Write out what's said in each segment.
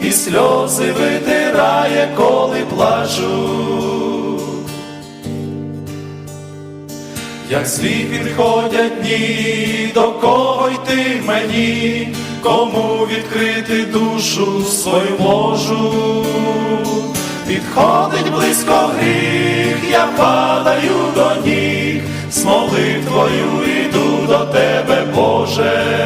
і сльози витирає, коли плачу. Як злі підходять дні, до кого йти мені, кому відкрити душу свою можу, підходить близько гріх, я падаю до ніг, з молитвою іду до тебе, Боже,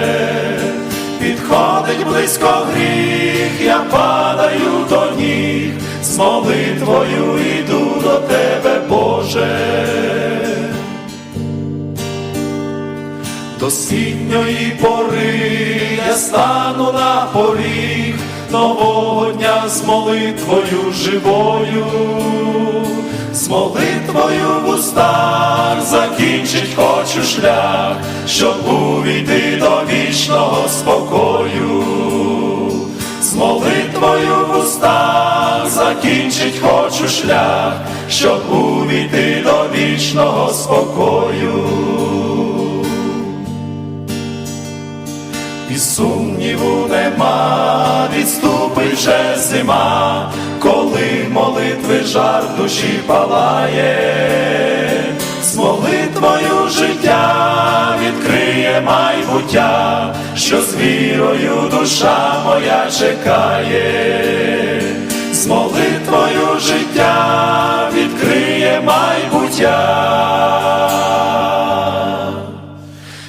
підходить близько гріх, я падаю до ніг, з молитвою іду до тебе, Боже. До сітньої пори я стану на поріг. Нового дня з молитвою живою, з молитвою в устах закінчить хочу шлях, щоб увійти до вічного спокою, з молитвою в устах закінчить хочу шлях, щоб увійти до вічного спокою. І сумніву нема, відступить вже зима, коли молитви жар душі палає, з молитвою життя майбуття, що з вірою душа моя чекає, з молитвою життя відкриє майбуття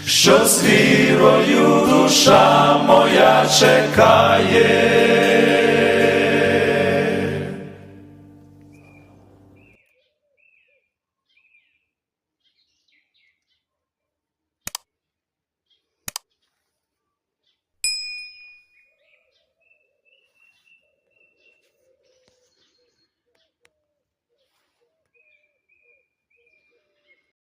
що з вірою душа моя чекає.